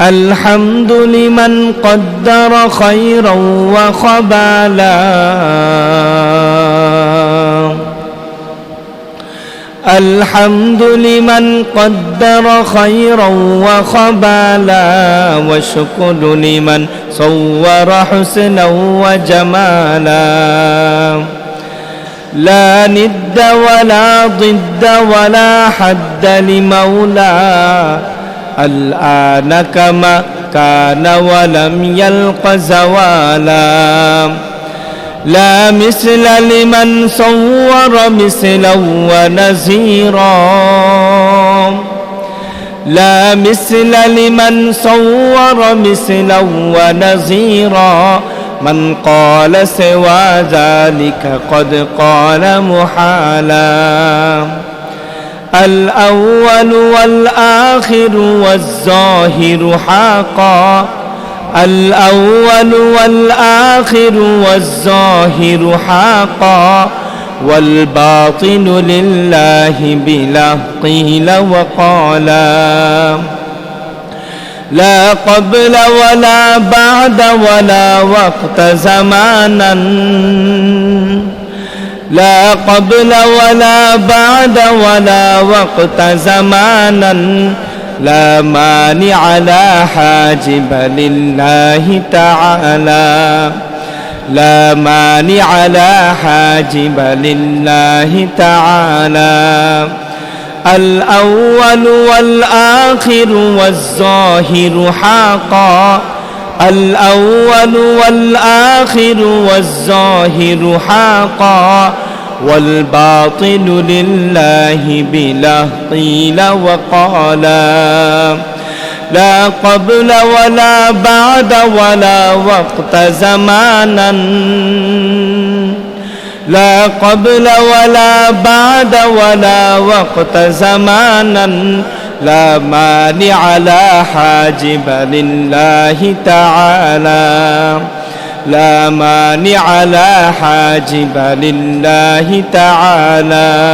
الحمد لمن قدر خيرا وخبالا. الحمد لمن قدر خيرا وخبالا. وشكر لمن صور حسنا وجمالا. لا ند ولا ضد ولا حد لمولاه الآن كما كان ولم يلق زوالا. لا مثل لمن صور مثلا ونزيرا. لا مثل لمن صور مثلا ونزيرا. من قال سوى ذلك قد قال محالا. الأول والآخر والظاهر حقا. الأول والآخر والظاهر حقا. والباطن لله بلا قيل وقالا لا قبل ولا بعد ولا وقت زمانا. لا قبل ولا بعد ولا وقت زمانا لا مانع لا حاجب لله تعالى. لا مانع لا حاجب لله تعالى. الأول والآخر والظاهر حقا. الأول والآخر والظاهر حقا والباطن لله بلا قيل وقالا لا قبل ولا بعد ولا وقت زمانا لا قبل ولا بعد ولا وقت زمانا لا مانع لا حاجب لله تعالى. لا مانع لا حاجب لله تعالى.